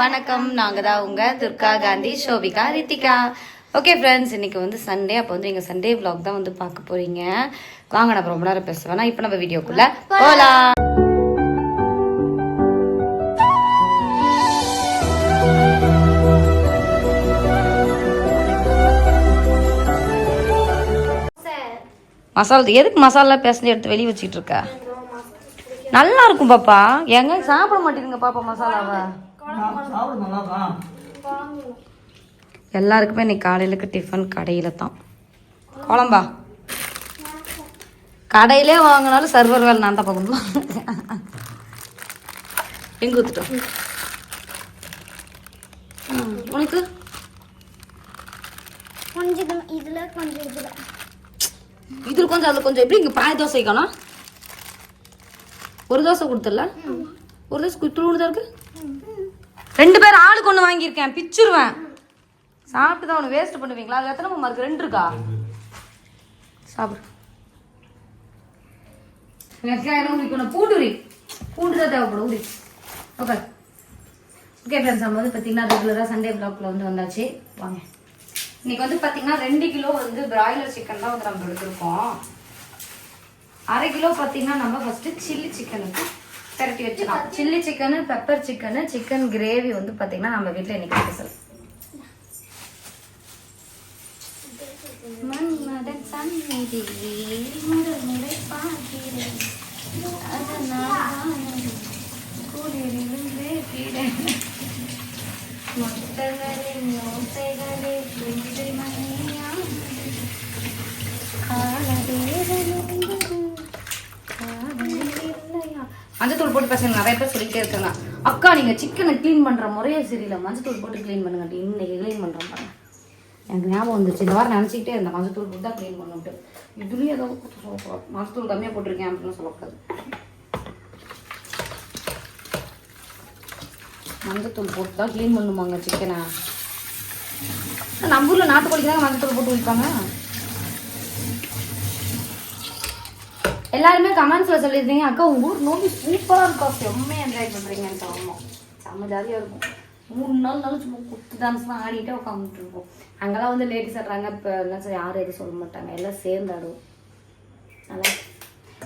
வணக்கம். நாங்கள் தான் உங்கள் துர்கா காந்தி ஷோபிகா ரித்திகா. ஓகே ஃப்ரெண்ட்ஸ் இன்னைக்கு வந்து சண்டே அப்போ வந்து எங்கள் சண்டே விலாக் தான் வந்து பார்க்க போறீங்க. வாங்க நான் ரொம்ப நேரம் பேசுவேன் இப்போ நம்ம வீடியோக்குள்ள போகலாம் மசாலா எதுக்கு மசாலா பேசஞ்சு எடுத்து வெளியே வச்சுக்கிட்டு இருக்க? நல்லா இருக்கும் பாப்பா. எங்க சாப்பிட மாட்டேங்குங்க பாப்பா மசாலாவை. எல்லாருக்குமே இன்னைக்கு காலையிலுக்கு டிஃபன் கடையில் தான் குழம்பா? கடையிலே வாங்கினாலும் சர்வர் வேலை நான் தான் பார்க்கணும். எங்க ஊத்துட்டோம்? உனக்கு? கொஞ்சம் இதுல- கொஞ்சம் இதுல. இதில் கொஞ்சம் அதில் கொஞ்சம். எப்படி இங்கே பாய் தோசை வைக்கணும் ஒரு தோசை கொடுத்துடல? ஒரு தோசை குத்துருன்னு தான் இருக்கு? ரெண்டு பேர் ஆளுக்கு ஒன்று வாங்கியிருக்கேன் பிச்சிருவேன். சாப்பிட்டு தான் ஒன்று வேஸ்ட் பண்ணுவீங்களா? அதில் எத்தனை மாமா ரெண்டு இருக்கா? சாப்பிடு. வெங்காயம் உரிக்கணும் பூண்டு உரி. பூண்டு தான் தேவைப்படும் உரி. ஓகே ஓகே ஃப்ரெண்ட்ஸ் நம்ம வந்து பார்த்தீங்கன்னா ரெகுலராக சண்டே பிளாக்ல வந்து வந்தாச்சு. வாங்க. இன்னைக்கு வந்து பார்த்தீங்கன்னா ரெண்டு கிலோ வந்து பிராய்லர் சிக்கன் தான் வந்து நம்ம எடுத்திருக்கோம். அரை கிலோ பார்த்தீங்கன்னா நம்ம ஃபஸ்ட்டு சில்லி சிக்கனுக்கு பெரட்டி வச்சுக்கலாம். Chilli chicken pepper chicken chicken gravy வந்து பார்த்தீங்கன்னா நம்ம வீட்டில் இன்னைக்கு ஸ்பெஷல் மன்மதன் சந்நிதி முதல் முறை பார்க்கிறேன். அதனால் குளிரிலும் வேகிறேன் மொத்தங்களின் ஓசைகளே குஞ்சு இல்லையா மஞ்சத்தூள் போட்டு பசங்க. நிறைய பேர் சொல்லிட்டே இருக்காங்க. அக்கா நீங்க சிக்கனை க்ளீன் பண்ற முறையே சரியில்லை. மஞ்சத்தூள் போட்டு க்ளீன் பண்ணுங்க. இன்னைக்கு க்ளீன் பண்றோம் பாருங்க எனக்கு ஞாபகம் வந்துச்சு இந்த வாரம் நினச்சிக்கிட்டே இருந்தேன். மஞ்சத்தூள் போட்டு தான் க்ளீன் பண்ணிட்டு இதுலேயும் ஏதோ சொல்லக்கூடாது மஞ்சத்தூள் கம்மியாக போட்டிருக்கேன் அப்படின்னு சொல்லக்கூடாது. மஞ்சத்தூள் போட்டு தான் க்ளீன் பண்ணுமாங்க சிக்கனை நம்ம ஊரில் நாட்டுக்கோழிக்கு தாங்க மஞ்சத்தூள் போட்டு வைப்பாங்க எல்லாருமே கமெண்ட்ஸ்ல சொல்லியிருந்தீங்க. அக்கா உங்க ஊர் நோம்பி சூப்பரா இருக்கும் செம்மையாக என்ஜாய் பண்றீங்கன்னு ஆமா. செம்ம ஜாலியா இருக்கும். மூணு நாள் நாள் சும்மா குத்து டான்ஸ் தான் ஆடிட்டே உட்காந்துட்டு இருக்கோம் அங்கெல்லாம் வந்து லேடிஸ் ஆடுறாங்க. இப்போ எல்லாம் சரி யாரும் எதுவும் சொல்ல மாட்டாங்க. எல்லாம் சேர்ந்து ஆடுவோம். நல்லா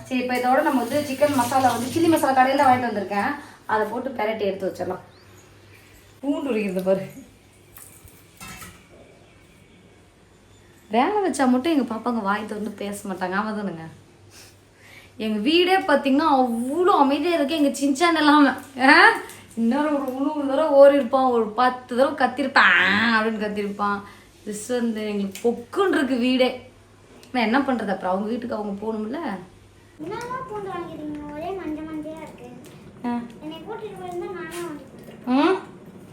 சரி இப்போ இதோட நம்ம வந்து சிக்கன் மசாலா வந்து சில்லி மசாலா கடையில் வாங்கிட்டு வந்திருக்கேன். அதை போட்டு பெரட்டி எடுத்து வச்சிடலாம். பூண்டு உரிக்கிறது பாரு. வேலை வச்சா மட்டும் எங்கள் பாப்பாங்க வாய் திறந்து பேச மாட்டாங்க. ஆமாம் தானுங்க எங்கள் வீடே பார்த்தீங்கன்னா அவ்வளோ அமைதியாக இருக்கு. எங்கள் சின்சான் இல்லாமல் இன்னொரு ஒரு முந்நூறு தடவை ஓடி இருப்பான் ஒரு பத்து தடவை கத்திருப்பான். அப்படின்னு கத்திருப்பான். திஸ் வந்து எங்களுக்கு பொக்குன்னு இருக்கு வீடே. நான் என்ன பண்ணுறது அப்புறம்? அவங்க வீட்டுக்கு அவங்க போகணும்ல?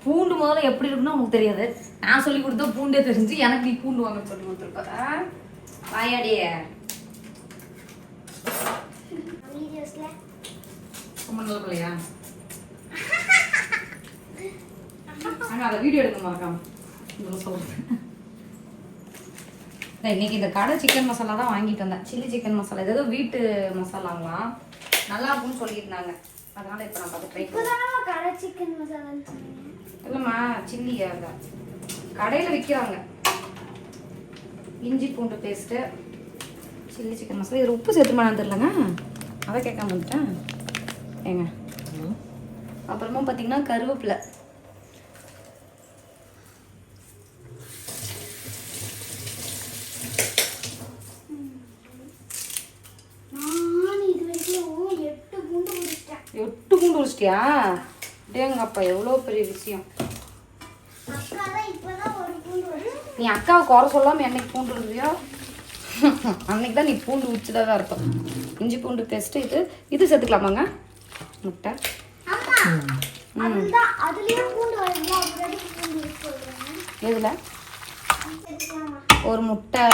பூண்டு முதல்ல எப்படி இருக்குன்னு உனக்கு தெரியாது. நான் சொல்லி கொடுத்தா பூண்டே தெரிஞ்சு எனக்கு நீ பூண்டு வாங்க சொல்லி கொடுத்துருப்ப. வாயாடியே. ரொம்ப நல்ல பிள்ளையா? அதை வீடியோ எடுக்க சொல்றேன் நான் இன்னைக்கு இந்த கடை சிக்கன் மசாலா தான் வாங்கிட்டு வந்தேன். சில்லி சிக்கன் மசாலா இது ஏதோ வீட்டு மசாலாங்களாம் நல்லா இருக்கும்னு சொல்லியிருந்தாங்க. அதனால இப்போ நான் பார்த்து ட்ரை இப்போதானமா கடை சிக்கன் மசாலான்னு சொன்னீங்க. இல்லைம்மா சில்லி அந்த கடையில் விற்கிறாங்க இஞ்சி பூண்டு பேஸ்ட்டு சில்லி சிக்கன் மசாலா. இதில் உப்பு சேர்த்துமானு தெரிலங்க அதை கேட்காம வந்துட்டேன். ஏங்க. அப்புறமா பார்த்தீங்கன்னா கருவேப்பிலை. எட்டு பூண்டு உரிச்சிட்டியா? டேங்கப்பா எவ்வளோ பெரிய விஷயம். நீ அக்காவை குறை சொல்லாமல் என்னைக்கு பூண்டு உரிச்சியோ அன்னைக்கு தான் நீ பூண்டு உரிச்சதாக தான் இருக்கும். இஞ்சி பூண்டு பேஸ்ட்டு இது இது சேர்த்துக்கலாமாங்க? முட்டை. எதில்? ஒரு முட்டை.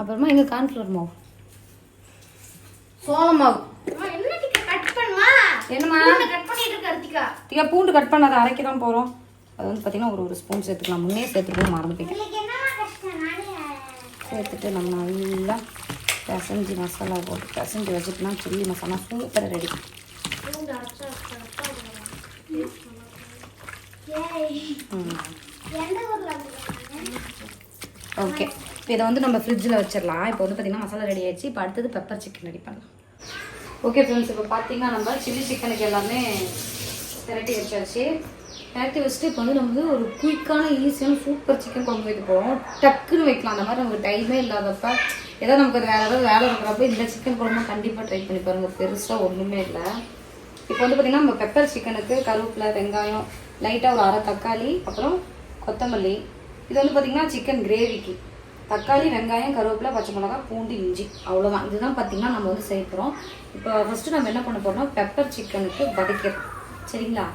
அப்புறமா எங்க கார்ன்ஃப்ளவர் மாவு? சோள மாவு. என்னம்மா? பூண்டு கட் பண்ண அதை அரைக்க தான் போகிறோம் அது வந்து பார்த்தீங்கன்னா ஒரு ஒரு ஸ்பூன் சேர்த்துக்கலாம். முன்னே சேர்த்துட்டு மறந்து போயிட்டேன். சேர்த்துட்டு நம்ம நல்லா பிசைஞ்சி மசாலா போட்டு பிசைஞ்சி வச்சுட்டுனா சில்லி மசாலா சூப்பராக ரெடி ஓகே இப்போ இதை வந்து நம்ம ஃப்ரிட்ஜில் வச்சிடலாம். இப்போ வந்து பார்த்திங்கன்னா மசாலா ரெடி ஆயிடுச்சு. இப்போ அடுத்தது பெப்பர் சிக்கன் ரெடி பண்ணலாம். ஓகே ஃப்ரெண்ட்ஸ் இப்போ பார்த்திங்கன்னா நம்ம சில்லி சிக்கனுக்கு எல்லாமே திரட்டி வச்சாச்சு இறக்கி வச்சுட்டு இப்போ வந்து நம்ம வந்து ஒரு குயிக்கான ஈஸியான சூப்பர் சிக்கன் குழம்பு வைக்க போகிறோம் டக்குன்னு வைக்கலாம். அந்த மாதிரி நமக்கு டைமே இல்லாதப்ப ஏதோ நமக்கு வேறு ஏதாவது வேலை இருக்கிறப்ப இந்த சிக்கன் குழம்பு கண்டிப்பாக ட்ரை பண்ணி பாருங்க. பெருசாக ஒன்றுமே இல்லை. இப்போ வந்து பார்த்தீங்கன்னா நம்ம பெப்பர் சிக்கனுக்கு கருவேப்பிலை வெங்காயம் லைட்டாக ஒரு அரை தக்காளி அப்புறம் கொத்தமல்லி. இது வந்து பார்த்திங்கன்னா சிக்கன் கிரேவிக்கு தக்காளி வெங்காயம் கருவேப்பிலை பச்சை மிளகாய் பூண்டு இஞ்சி. அவ்வளோதான் இதுதான் பார்த்திங்கன்னா நம்ம வந்து சேர்க்குறோம் இப்போ ஃபஸ்ட்டு நம்ம என்ன பண்ண போறோம்னா பெப்பர் சிக்கனுக்கு வதக்கிறோம். சரிங்களா?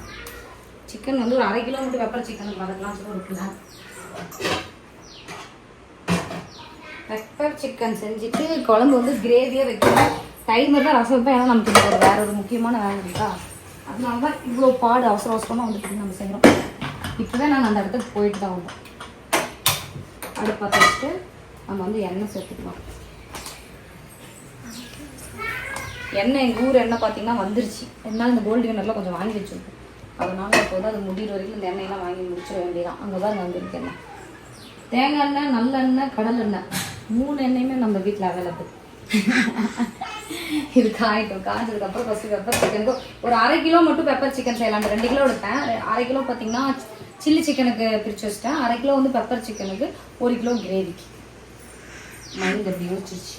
சிக்கன் வந்து ஒரு அரை கிலோ மட்டும் பெப்பர் சிக்கன் வதக்கலாம் சொல்லி இருக்குல்ல பெப்பர் சிக்கன் செஞ்சுட்டு குழம்பு வந்து கிரேவியாக வைக்கணும். டைமர் தான் ரசம் வைப்பேன். ஏன்னா நமக்கு இது ஒரு வேற ஒரு முக்கியமான வேலை இருக்கா? அதனால தான் இவ்வளோ பாடு அவசர அவசரமாக வந்துட்டு நம்ம செய்கிறோம் இப்போ தான் நாங்கள் அந்த இடத்துக்கு போயிட்டு தான் வந்தோம். அடுப்பை வச்சுட்டு நம்ம வந்து எண்ணெய் சேர்த்துக்கலாம். எண்ணெய் எங்கள் ஊர் எண்ணெய் பார்த்தீங்கன்னா வந்துருச்சு. இருந்தாலும் இந்த கோல்டு வினர்லாம் கொஞ்சம் வாங்கி வச்சுருக்கோம். அதனால் இப்போ வந்து அது முடிகிற வரைக்கும் இந்த எண்ணெயெல்லாம் வாங்கி முடிச்சிட வேண்டியதான் அங்கே தான் இங்கே வந்துருக்கு எண்ணெய் தேங்காய் எண்ணெய் நல்லெண்ணெய் கடல் எண்ணெய். மூணு எண்ணெயுமே நம்ம வீட்டில் அவைலபிள் இது காய்க்கும். காய்ச்சதுக்கு அப்புறம் ஃபஸ்ட்டு பெப்பர் சிக்கனுக்கு ஒரு அரை கிலோ மட்டும் பெப்பர் சிக்கன் செய்யலாம் ரெண்டு கிலோ எடுப்பேன் அரை கிலோ பார்த்தீங்கன்னா சில்லி சிக்கனுக்கு பிரித்து வச்சிட்டேன். அரை கிலோ வந்து பெப்பர் சிக்கனுக்கு ஒரு கிலோ கிரேவிக்கு மைண்ட் அப்படி யோசிச்சிச்சு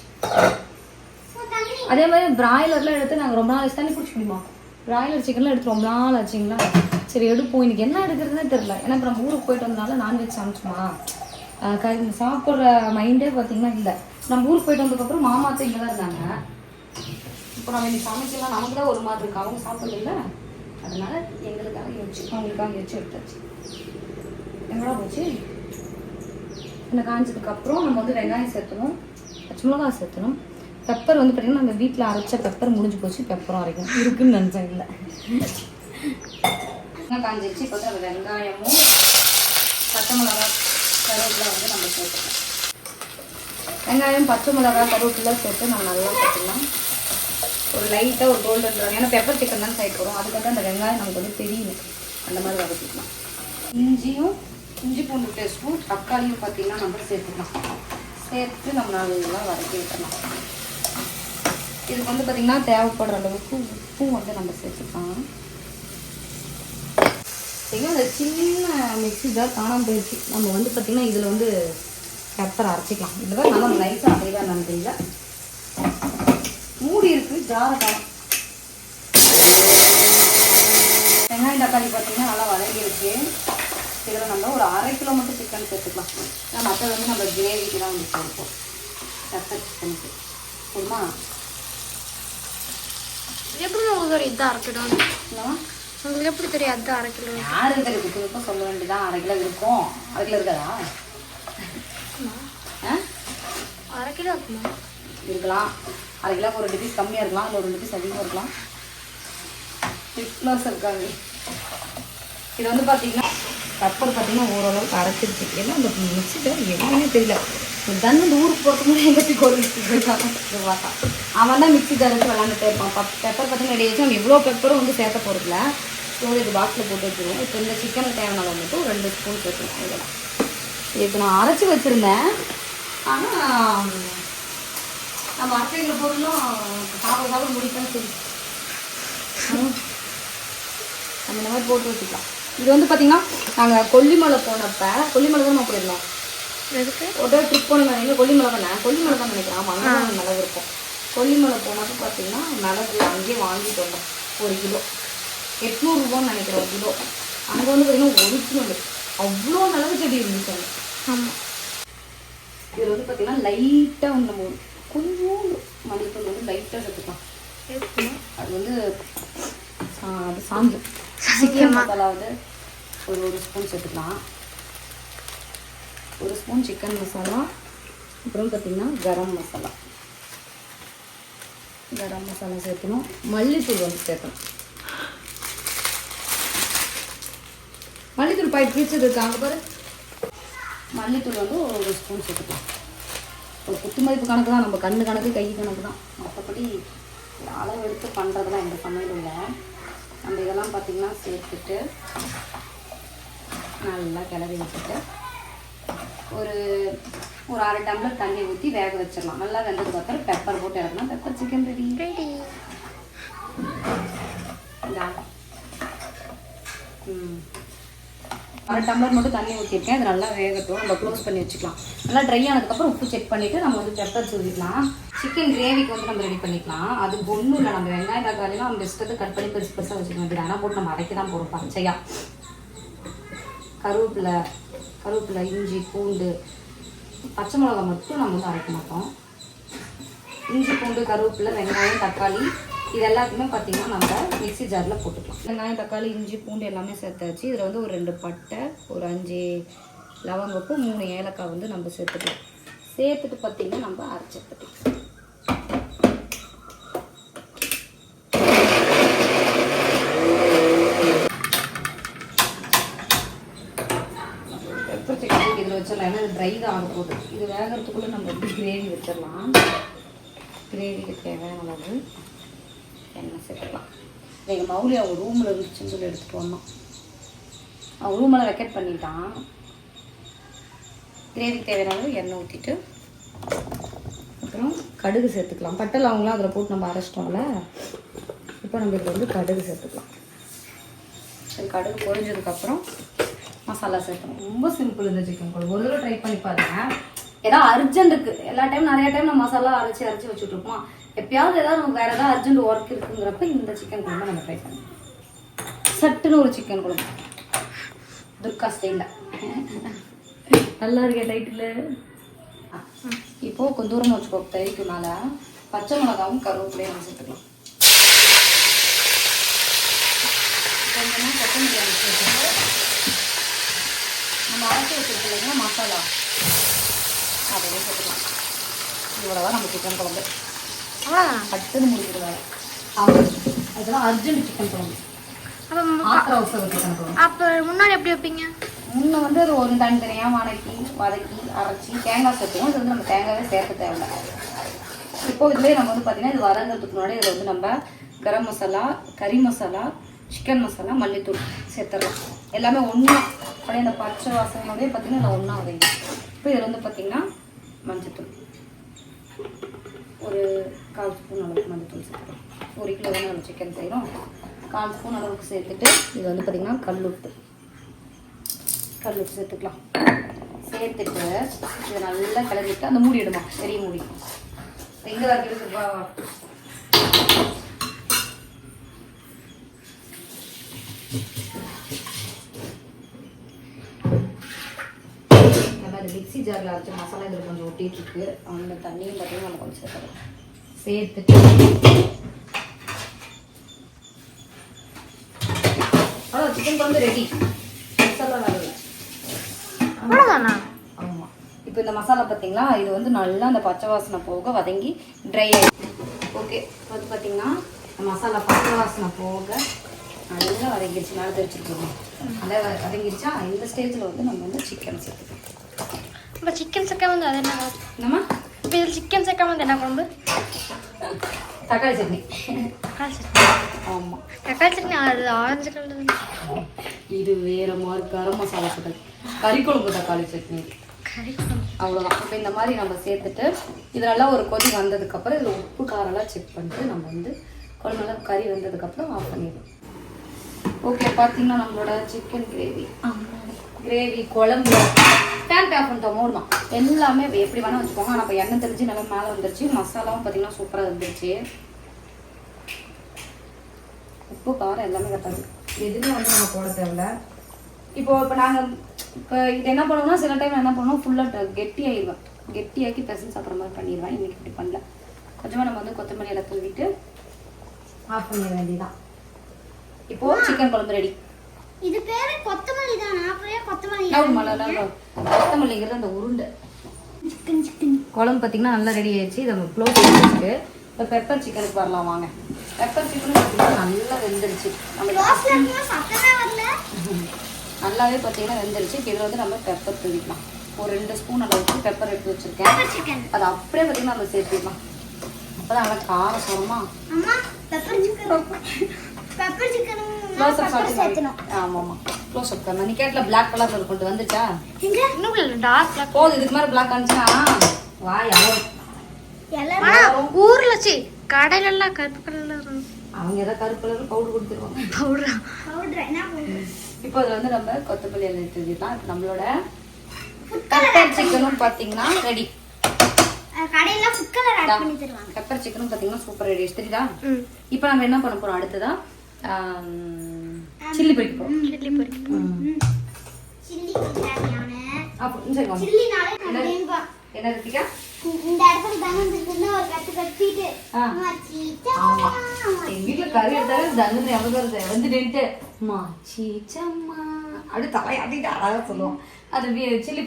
அதே மாதிரி பிராய்லர்லாம் எடுத்து நாங்கள் ரொம்ப நாள் தண்ணி குடிச்சு முடியுமா? பிராய்லர் சிக்கன்லாம் எடுத்து ரொம்ப நாள் ஆச்சுங்களா? சரி எடுப்போம். இன்றைக்கி என்ன எடுக்கிறதுனே தெரில ஏன்னா இப்போ நம்ம ஊருக்கு போயிட்டு வந்தனால நான்வெஜ் சமைச்சோமா? க கறி சாப்பிட்ற மைண்டே பார்த்தீங்கன்னா இல்லை. நம்ம ஊருக்கு போயிட்டு வந்ததுக்கப்புறம் மாமாச்சும் இங்கே தான் இருந்தாங்க. இப்போ நம்ம இன்னைக்கு சமைக்கலாம். நமக்கு தான் ஒரு மாதிரி இருக்கு. அவங்க சாப்பிடல இல்லை. எங்களுக்காக யோசிச்சு அவங்களுக்காக யோசிச்சு எடுத்தாச்சு. எங்கடா போச்சு? இந்த காஞ்சதுக்கு நம்ம வந்து வெங்காயம் சேர்த்தணும். பச்சை மிளகாய் சேர்த்தணும். பெப்பர் வந்து பார்த்தீங்கன்னா நம்ம வீட்டில் அரைச்ச பெப்பர் முடிஞ்சு போச்சு பெப்பரும் அரைக்கும் இருக்குன்னு நினச்சேன் இல்லை. காஞ்சிச்சு இப்போ தான் வெங்காயமும் பச்சை மிளகா கருவேப்பிலை வந்து நம்ம சேர்த்துக்கலாம். வெங்காயம் பச்சை மிளகா கருவேப்பிலை சேர்த்து நம்ம நல்லா சேர்த்துக்கலாம். ஒரு லைட்டாக ஒரு கோல்டன் ப்ரௌன் ஏன்னா பெப்பர் சிக்கன் தான் சைட் வரும் அதுக்கு அந்த வெங்காயம் நமக்கு வந்து தெரியும். அந்த மாதிரி வதக்கிக்கலாம். இஞ்சியும் இஞ்சி பூண்டு பேஸ்ட்டும் தக்காளியும் பார்த்தீங்கன்னா நம்ம சேர்த்துக்கலாம். சேர்த்து நம்ம நல்லா வதக்கி விட்டுறலாம் இதுக்கு வந்து பார்த்திங்கன்னா தேவைப்படுற அளவுக்கு உப்பும் வந்து நம்ம சேர்த்துக்கலாம். சரிங்களா அந்த சின்ன மிக்ஸி ஜார் காணாமல் போயிடுச்சு நம்ம வந்து பார்த்திங்கன்னா இதில் வந்து பெப்பர் அரைச்சிக்கலாம். இதில் தான் நல்லா லைட்டாக அப்படியே தான் தெரியல மூடி இருக்குது ஜாரை காணும். வெங்காயம் தக்காளி பார்த்தீங்கன்னா நல்லா வதங்கியிருக்கு இதில் நம்ம ஒரு அரை கிலோ மட்டும் சிக்கன் சேர்த்துக்கலாம். ஏன்னா மற்றது வந்து நம்ம கிரேவிக்கு தான் வந்து சேர்ப்போம். பெப்பர் சிக்கனுக்கு போதுமா? ஒரு இதாக அரைக்கிடும் என்னவா உங்களுக்கு எப்படி தெரியும் அதான் அரைக்கிடும் யார் இருக்கிற குழுக்கும் சொல்ல வேண்டியதான் அரை கிலோ இருக்கும். அரை கிலோ இருக்காதா? அரை கிலோ இருக்குமா? இருக்கலாம். அரை கிலோக்கு ஒரு ரெண்டு பீஸ் கம்மியாக இருக்கலாம். இல்லை ஒரு ரெண்டு பீஸ் அதிகமாக இருக்கலாம். ப்ளஸ் இருக்காது. இது வந்து பார்த்தீங்கன்னா பெப்பர் பார்த்தீங்கன்னா ஓரளவுக்கு அரைச்சிருச்சு எல்லாம் இந்த மிக்சியில் எதுவுமே தெரியல. இந்த ஊருக்கு போகிறதுக்கு முன்னாடி எங்கே ஒரு மிக்சி போயிருக்காங்க அவன் தான் மிக்சி ஜார் வச்சு விளாண்டுட்டே இருப்பான். பெப்பர் பார்த்தீங்கன்னா ரெடி ஆச்சு அவன் எவ்வளோ பெப்பரும் வந்து சேர்த்த போகிறதில்ல ஸோ இது பாக்ஸில் போட்டு வச்சுருவோம். இப்போ இந்த சிக்கனுக்கு தேவையான வந்துட்டு ஒரு ரெண்டு ஸ்பூன் சேர்த்துக்கலாம். இதெல்லாம் இப்போ நான் அரைச்சி வச்சுருந்தேன். ஆனால் நம்ம அரைக்கிற பொருளும் சாப்பிட சாப்பிட முடிப்பேன்னு சரி ம். நம்ம இந்த மாதிரி போட்டு வச்சுக்கலாம். இது வந்து பார்த்தீங்கன்னா நாங்கள் கொல்லிமலை போனப்ப கொல்லிமலை தான் நம்ம போயிருந்தோம்? ஒரு ட்ரிப் போனோம் கொல்லிமலை தானே? கொல்லிமலை தான் நினைக்கிறேன். ஆமாம் மிளகு இருக்கும். கொல்லிமலை போனப்போ பார்த்தீங்கன்னா மிளகு அங்கேயே வாங்கிட்டு வந்தோம் ஒரு கிலோ. எட்நூறுரூபான்னு நினைக்கிறேன் ஒரு கிலோ. அங்கே வந்து பார்த்தீங்கன்னா ஒரு கிலோ அவ்வளோ மிளகு செடி இருந்துச்சு அங்கே ஆமாம் இதில் வந்து பார்த்தீங்கன்னா லைட்டாக வந்து நம்ம கொஞ்சோண்டு மல்லித்தூள் வந்து லைட்டாக சேர்த்துக்கலாம். அது வந்து சா- அது சாந்து சிக்கன் மசாலா வந்து ஒரு ஒரு ஸ்பூன் சேர்த்துக்கலாம். ஒரு ஸ்பூன் சிக்கன் மசாலா அப்புறம் பார்த்தீங்கன்னா கரம் மசாலா. கரம் மசாலா சேர்க்கணும். மல்லித்தூள் வந்து சேர்க்கணும். மல்லித்தூள் பாய் பிரிச்சது இருக்காங்க பாரு. மல்லித்தூள் வந்து ஒரு ஸ்பூன் சேர்த்துக்கலாம். ஒரு குத்து மதிப்பு கணக்கு தான். நம்ம கண்ணு கணக்கு கை கணக்கு தான். மற்றபடி அளவு எடுத்து பண்ணுறதுலாம் எந்த சமையலும் இல்லை. நம்ம இதெல்லாம் பார்த்திங்கன்னா சேர்த்துட்டு நல்லா கிளறி வச்சுட்டு ஒரு ஒரு அரை டம்ளர் தண்ணி ஊற்றி வேக வச்சிடலாம். நல்லா வெந்ததுக்கு அப்புறம் பெப்பர் போட்டு இறக்கணும். Pepper chicken ready ready. அரை டம்ளர் மட்டும் தண்ணி ஊற்றிருக்கேன் அது நல்லா வேகட்டும். நம்ம க்ளோஸ் பண்ணி வச்சுக்கலாம். நல்லா ட்ரை ஆனதுக்கப்புறம் உப்பு செக் பண்ணிவிட்டு நம்ம வந்து பெப்பர் தூவிக்கலாம். சிக்கன் கிரேவிக்கு வந்து நம்ம ரெடி பண்ணிக்கலாம். அது ஒன்றும் இல்லை. நம்ம வெங்காயம் தக்காளிலாம் நம்ம இஷ்டத்துக்கு கட் பண்ணி பெருசு பெருசாக வச்சுக்க வேண்டியது. ஆனால் போட்டு நம்ம அரைக்க தான் போகிறோம் பச்சையாக கருவேப்பிலை கருவேப்பிலை இஞ்சி பூண்டு பச்சை மிளகா மட்டும் நம்ம வந்து அரைக்க மாட்டோம். இஞ்சி பூண்டு கருவேப்பிலை வெங்காயம் தக்காளி இது எல்லாத்தையுமே பார்த்தீங்கன்னா நம்ம மிக்ஸி ஜாரில் போட்டுக்கலாம். வெங்காயம் தக்காளி இஞ்சி பூண்டு எல்லாமே சேர்த்தாச்சு. இதில் வந்து ஒரு ரெண்டு பட்டை ஒரு அஞ்சு லவங்கப்பூ மூணு ஏலக்காய் வந்து நம்ம சேர்த்துக்கலாம். சேர்த்துட்டு பார்த்தீங்கன்னா நம்ம அரைச்சி எடுத்துக்கலாம் பெப்பர் சிக்கன் இதில் வச்சிடலாம் ஏன்னா இது ட்ரை தான் ஆக போகுது இது வேகிறதுக்குள்ளே நம்ம எப்படி சேர்த்துடலாம் கிரேவிக்கு தேவையான அளவு எண்ணெய் சேர்த்துக்கலாம். எங்கள் மௌலி அவங்க ரூமில் இருந்துச்சுன்னு சொல்லி எடுத்துகிட்டு வந்தோம் அவன் ரூமில் வெக்கெட் பண்ணிட்டான். கிரேவிக்கு தேவையான அளவு எண்ணெய் ஊற்றிட்டு அப்புறம் கடுகு சேர்த்துக்கலாம். பட்டை அவங்களாம் அதில் போட்டு நம்ம அரைச்சிட்டோம்ல இப்போ நம்ம இதில் வந்து கடுகு சேர்த்துக்கலாம். சரி கடுகு பொரிஞ்சதுக்கப்புறம் மசாலா சேர்க்கணும் ரொம்ப சிம்பிள் இந்த சிக்கன் குழம்பு ஒரு தடவை ட்ரை பண்ணி பாருங்கள் ஏதாவது அர்ஜென்ட் இருக்கு. எல்லா டைம் நிறைய டைம் நம்ம மசாலா அரைச்சி அரைச்சி வச்சுட்டு இருப்போம் எப்பயாவது ஏதாவது நமக்கு வேற ஏதாவது அர்ஜென்ட் ஒர்க் இருக்குங்கிறப்ப இந்த சிக்கன் குழம்பு நம்ம ட்ரை பண்ணலாம். சட்டுன்னு ஒரு சிக்கன் குழம்பு. துர்கா ஸ்டைலில் நல்லா இருக்கே டைட்டில் இப்போ கொஞ்சம் தூரமாக வச்சுக்கோ தறிக்கு மேலே பச்சை மிளகாவும் கருவேப்பிலையும் நம்ம சேர்த்துக்கலாம். கொஞ்சமாக கொத்தமல்லி அரைச்சி வச்சுட்டு நம்ம அரைச்சி வச்சுருக்கோம் மசாலா. அதையே சேர்த்துக்கலாம் இவ்வளோதான் நம்ம சிக்கன் குழம்பு. அவ்வளோதான் பட்டுன்னு முடிக்கிறது? அவ்வளோ அதெல்லாம் அர்ஜென்ட் சிக்கன் குழம்பு. அப்போ முன்னாடி எப்படி வைப்பீங்க? முன்ன வந்து அது ஒரு தனித்தனியாக வதக்கி வதக்கி அரைச்சி தேங்காய் சேர்த்துவோம். இது வந்து நம்ம தேங்காவே சேர்க்க தேவையில்ல. இப்போ இதுலேயே நம்ம வந்து பார்த்தீங்கன்னா இது வதங்கிறதுக்கு முன்னாடி இதில் வந்து நம்ம கரம் மசாலா கறி மசாலா சிக்கன் மசாலா மல்லித்தூள் சேர்த்துடலாம். எல்லாமே ஒன்றா அப்படியே அந்த பச்சை வாசனையோடய பார்த்தீங்கன்னா இதில் ஒன்றா வதங்கி இப்போ இதில் வந்து பார்த்தீங்கன்னா மஞ்சத்தூள். ஒரு கால் ஸ்பூன் அளவுக்கு மஞ்சத்தூள் சேர்த்துக்கிறோம் ஒரு கிலோ தான் நம்ம சிக்கன் செய்கிறோம் கால் ஸ்பூன் அளவுக்கு சேர்த்துட்டு இது வந்து பார்த்திங்கன்னா கல்லுப்பு கல்லுப்பு சேர்த்துக்கலாம். சேர்த்துட்டு இதை நல்லா கிளறிட்டு அந்த மூடிடுமா பெரிய மூடி. எங்கே தான் இருக்குப்பா இந்த மிக்ஸி ஜாரில் அரைச்ச மசாலா இதில் கொஞ்சம் ஒட்டிட்டு இருக்கு அந்த தண்ணியும் பார்த்தீங்கன்னா நம்ம கொஞ்சம் சேர்த்துக்கலாம். சேர்த்துட்டு. அவ்வளோ சிக்கன் குழம்பு ரெடி மசாலா அவ்வளோதானா ஆமாம் இப்போ இந்த மசாலா பார்த்தீங்களா இது வந்து நல்லா அந்த பச்சை வாசனை போக வதங்கி ட்ரை ஆகிடுச்சு ஓகே வந்து பார்த்தீங்கன்னா மசாலா பச்சை வாசனை போக நல்லா வதங்கிடுச்சு மேலே தெரிச்சிருக்கோம் நல்லா வதங்கிடுச்சா இந்த ஸ்டேஜில் வந்து நம்ம வந்து சிக்கன் சேர்த்துக்கலாம். இப்போ சிக்கன் சேர்க்காம வந்து அது என்ன? என்னம்மா? இப்போ இதில் சிக்கன் சேர்க்காம வந்து என்ன குழம்பு? தக்காளி சட்னி. தக்காளி சட்னி. ஆமாம் தக்காளி சட்னி அது ஆரஞ்சு கலர் இது வேற மாதிரி கரம் மசாலா சட்னி. கறி குழம்பு தக்காளி சட்னி. அவ்வளோதான் இப்போ இந்த மாதிரி நம்ம சேர்த்துட்டு இது நல்லா ஒரு கொதி வந்ததுக்கப்புறம் இதில் உப்பு காரெல்லாம் செக் பண்ணிட்டு நம்ம வந்து குழம்பு நல்லா கறி வந்ததுக்கப்புறம் ஆஃப் பண்ணிடலாம். ஓகே பார்த்தீங்கன்னா நம்மளோட சிக்கன் கிரேவி கிரேவி குழம்பு. ஃபேன் ஆஃப் பண்ணிட்டோம் மூடலாம் எல்லாமே எப்படி வேணால் வச்சுக்கோங்க. ஆனால் இப்போ எண்ணெய் தெரிஞ்சு நல்லா மேலே வந்துருச்சு. மசாலாவும் பார்த்தீங்கன்னா சூப்பராக வந்துருச்சு. உப்பு காரம் எல்லாமே கட்டாது எதுவுமே வந்து நம்ம போட தேவையில்ல? இப்போ இப்போ நாங்கள் இப்போ இது என்ன பண்ணுவோம்னா சில டைம் என்ன பண்ணுவோம் ஃபுல்லாக கெட்டியாயிருவேன் கெட்டியாக்கி பிசைஞ்சு சாப்பிட்ற மாதிரி பண்ணிடுவேன். இன்னைக்கு இப்படி பண்ணல. கொஞ்சமாக நம்ம வந்து கொத்தமல்லி எல்லாம் தூவிட்டு ஆஃப் பண்ணிட வேண்டியதான் இப்போ சிக்கன் குழம்பு ரெடி இது பேரு கொத்தமல்லி தானா அப்படியே கொத்தமல்லி. கொத்தமல்லிங்கிறது அந்த உருண்டை. Chicken chicken. குழம்பு பார்த்தீங்கன்னா நல்லா ரெடி ஆயிடுச்சு. இதை நம்ம க்ளோஸ் பண்ணி வச்சுட்டு இப்போ பெப்பர் சிக்கனுக்கு வரலாம் வாங்க. பெப்பர் சிக்கனும் பார்த்தீங்கன்னா நல்லா வெந்துருச்சு. நம்ம சத்தமே வரல. நல்லாவே பார்த்தீங்கன்னா வெந்துருச்சு. இதில் வந்து நம்ம பெப்பர் தூவிக்கலாம். ஒரு ரெண்டு ஸ்பூன் அளவுக்கு பெப்பர் எடுத்து வச்சுருக்கேன். சிக்கன் அதை அப்படியே பார்த்தீங்கன்னா நம்ம சேர்த்துக்கலாம் அப்போ தான் நல்லா காரம் சொல்லமா பெப்பர் சிக்கன் பெப்பர் சிக்கனும் க்ளோஸ் அப் pepper சேர்த்தணும். ஆமா ஆமா. க்ளோஸ் அப் பிளாக் கலர் கொண்டு வந்துச்சா? எங்க? இன்னும் இல்லை டார்க் போதும் இதுக்கு மேல பிளாக் ஆனிச்சுன்னா வாய் அலறும். எல்லாரும் ஆனா ஊர்ல சி கடையில எல்லாம் கருப்பு கலர்ல அவங்க ஏதாவது கருப்பு கலர் பவுடர் கொடுத்துருவாங்க. பவுடரா என்ன இப்போ அதில் வந்து நம்ம கொத்தமல்லி எல்லாம் எடுத்துக்கலாம் இப்போ நம்மளோட பெப்பர் சிக்கனும் பார்த்தீங்கன்னா ரெடி கடையில ஃபுட் கலர் ஆட் பண்ணி தருவாங்க. பெப்பர் சிக்கனும் பார்த்தீங்கன்னா சூப்பர் ரெடி தெரியுதா? இப்போ நம்ம என்ன பண்ண போறோம்? அடுத்ததா சில்லி பொரிக்க சில்லி பொரி சில்லி தேவையான அப்போ சரி வாங்க. சில்லினாலே கண்டிப்பா என்ன ரித்திகா இந்த இடத்துல ஒரு கட்டு கட்டிட்டு ஆ. மச்சி, சம்மா. எங்க வீட்டுல கறி வருது. அப்படி தலையாட்டிட்டு அழகா சொல்லுவோம். அது வி- சில்லி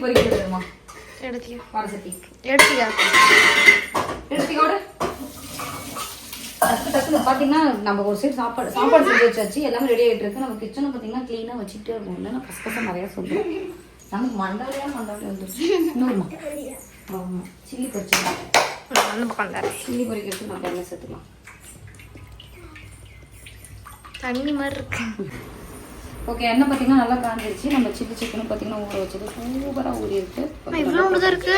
எடுத்தியா எடுத்தியா எடுத்துக்கோடு டக்கு டக்குன்னு பார்த்தீங்கன்னா நம்ம ஒரு சைடு சாப்பாடு சாப்பாடு செஞ்சு வச்சாச்சு எல்லாமே ரெடி ஆகிட்டு இருக்கு. நம்ம கிச்சனை பார்த்தீங்கன்னா க்ளீனாக வச்சுட்டே இருக்கோம் இல்லைன்னா கச கச நிறையா சொல்லுவோம் நமக்கு மண்டலையா மண்டலையா வந்துருச்சு இன்னொருமா? ஆமாம் சில்லி பண்றேன் சில்லி பொரிக்கிறதுக்கு நம்ம என்ன சேர்த்துக்கலாம். தண்ணி மாதிரி இருக்கு. ஓகே என்ன பார்த்தீங்கன்னா நல்லா காஞ்சிருச்சு. நம்ம சில்லி சிக்கனும் பார்த்தீங்கன்னா ஊற வச்சது சூப்பராக ஊறி இருக்கு இவ்வளோ இருக்கு?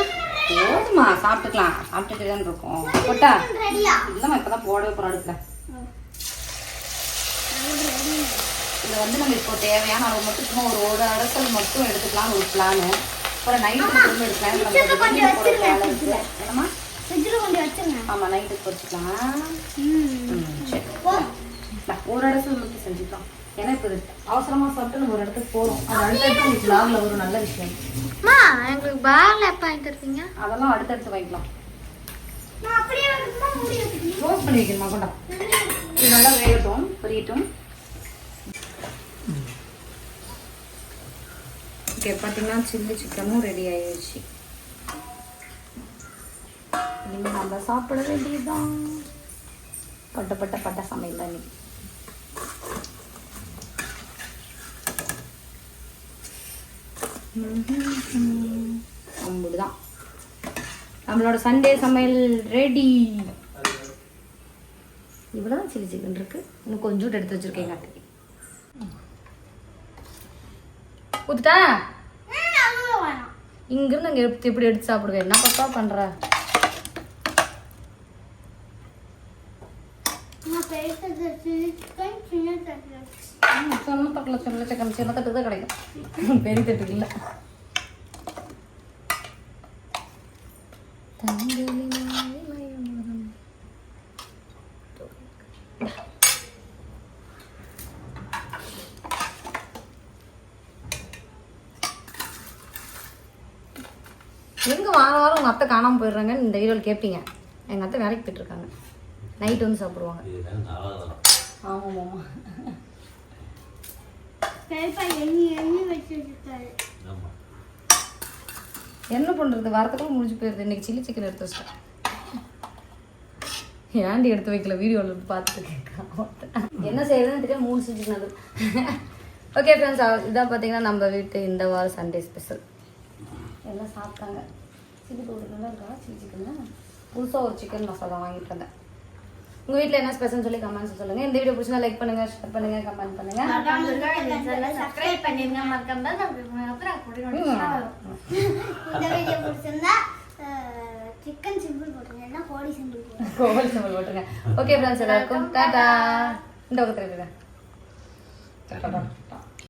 போதுமா சாப்பிட்டுக்கலாம். சாப்பிட்டுட்டு தான் இருக்கோம். போட்டா? இல்லைம்மா இப்போ தான் போடவே போகிறோம் அடுப்பில். இதில் வந்து நம்ம இப்போ தேவையான அளவு மட்டும் சும்மா ஒரு ஒரு அடசல் மட்டும் எடுத்துக்கலாம் ஒரு பிளானு அப்புறம் நைட்டுக்கு திரும்ப எடுக்கலாம் ஆமாம் நைட்டுக்கு வச்சுக்கலாம். சரி. ஒரு இடத்துல மட்டும் செஞ்சுக்கலாம். ஏன்னா இப்போ அவசரமா சாப்பிட்டு நம்ம ஒரு இடத்துக்கு போகிறோம் அது அடுத்தடுத்து உங்களுக்கு லாகில் ஒரு நல்ல விஷயம். அம்மா எங்களுக்கு பேக்ல எப்போ வாங்கி தருவீங்க? அதெல்லாம் அடுத்தடுத்து வாங்கிக்கலாம். க்ளோஸ் பண்ணி வைக்கணுமா கொண்டா? இது நல்லா வேகட்டும் புரியட்டும். ஓகே பார்த்தீங்கன்னா சில்லி சிக்கனும் ரெடி ஆயிடுச்சு இனிமேல் நம்ம சாப்பிட வேண்டியதுதான். பட்ட பட்ட பட்ட சமையல் தான் இன்னைக்கு. தான் நம்மளோட சண்டே சமையல் ரெடி இவ்வளோதான் சில்லி சிக்கன் இருக்கு. இன்னும் கொஞ்சம் எடுத்து வச்சிருக்கேன் அத்தைக்கு. ஊத்துட்டா? இங்கிருந்து அங்கே எடுத்து இப்படி எடுத்து சாப்பிடுவேன்? என்ன பக்கா பண்ற நான் பேசுறது சிக்கன் சின்ன தட்டு ம், சின்ன தட்டில் சின்ன சிக்கன் சின்ன தட்டு தான் கிடைக்கும் பெரிய தட்டு இல்லை. எங்க வார வாரம் உங்க அத்தை காணாம போயிடுறாங்கன்னு இந்த வீடியோவில் கேட்பீங்க எங்க அத்தை வேலைக்கு போயிட்டு இருக்காங்க. நைட் வந்து சாப்பிடுவாங்க. ஆமாம் ஆமாம் பெரியப்பா எண்ணி எண்ணி வச்சு வச்சிருக்காரு என்ன பண்றது? வாரத்துக்குள்ள முடிஞ்சு போயிருது இன்னைக்கு சில்லி சிக்கன் எடுத்து வச்சிட்டேன். ஏன்டி எடுத்து வைக்கல? வீடியோவில் பார்த்துட்டு என்ன செய்யறதுன்னு தெரியும் மூணு செஞ்சுக்கினது ஓகே ஃப்ரெண்ட்ஸ் இதான் பார்த்தீங்கன்னா நம்ம வீட்டு இந்த வாரம் சண்டே ஸ்பெஷல் எல்லாம் சாப்பிட்டாங்க. சில்லி பவுடர் நல்லா இருக்கா? சில்லி சிக்கன் புதுசாக ஒரு சிக்கன் மசாலா வாங்கிட்டு வந்தேன். உங்கள் வீட்டில் என்ன ஸ்பெஷல் சொல்லி கமெண்ட்ஸ் சொல்லுங்கள் இந்த வீடியோ பிடிச்சா லைக் பண்ணுங்க ஷேர் பண்ணுங்க கமெண்ட் பண்ணுங்க. சப்ஸ்கிரைப் பண்ணிருங்க. மறக்காம இந்த வீடியோ பிடிச்சிருந்தா சிக்கன் சிம்பிள் போட்டுருங்க. கோழி சிம்பிள் போட்டுருங்க. கோவில் சிம்பிள் போட்டுருங்க. ஓகே ஃப்ரெண்ட்ஸ் எல்லாருக்கும் டாடா இந்த பக்கத்தில்